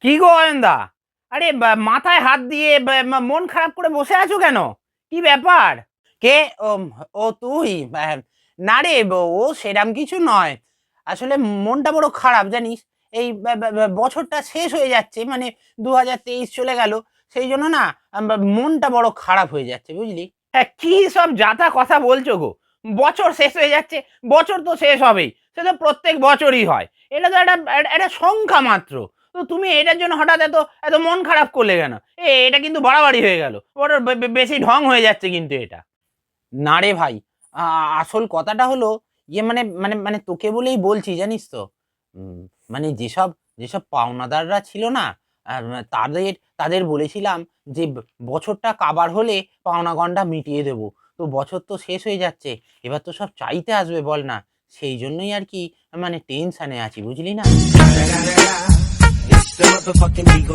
কি গো অয়নদা? আরে মাথায় হাত দিয়ে মন খারাপ করে বসে আছো কেন? কি ব্যাপার? কে? ও তুই? না রে ও সেরাম কিছু নয়। আসলে মনটা বড় খারাপ, জানিস? এই বছরটা শেষ হয়ে যাচ্ছে মানে দু হাজার তেইশ চলে গেল। সেই জন্য না মনটা বড় খারাপ হয়ে যাচ্ছে, বুঝলি? হ্যাঁ কি সব যাতা কথা বলছো গো? বছর শেষ হয়ে যাচ্ছে, বছর তো শেষ হবেই। সে তো প্রত্যেক বছরই হয়। এটা তো একটা- একটা সংখ্যা মাত্র। তো তুমি এটার জন্য হঠাৎ এত এত মন খারাপ করলে কেন? এ, এটা কিন্তু বাড়াবাড়ি হয়ে গেল। বে- বেশি ঢং হয়ে যাচ্ছে কিন্তু এটা। না রে ভাই আসল কথাটা হলো ইয়ে মানে মানে মানে তোকে বলেই বলছি, জানিস তো? মানে যেসব যেসব পাওনাদাররা ছিল না তাদের তাদের বলেছিলাম যে বছরটা কাবার হলে পাওনা গন্ডা মিটিয়ে দেবো। তো বছর তো শেষ হয়ে যাচ্ছে, এবার তো সব চাইতে আসবে বল না। সেই জন্যই আর কি মানে টেনশানে আছি, বুঝলি না? for fucking eagles.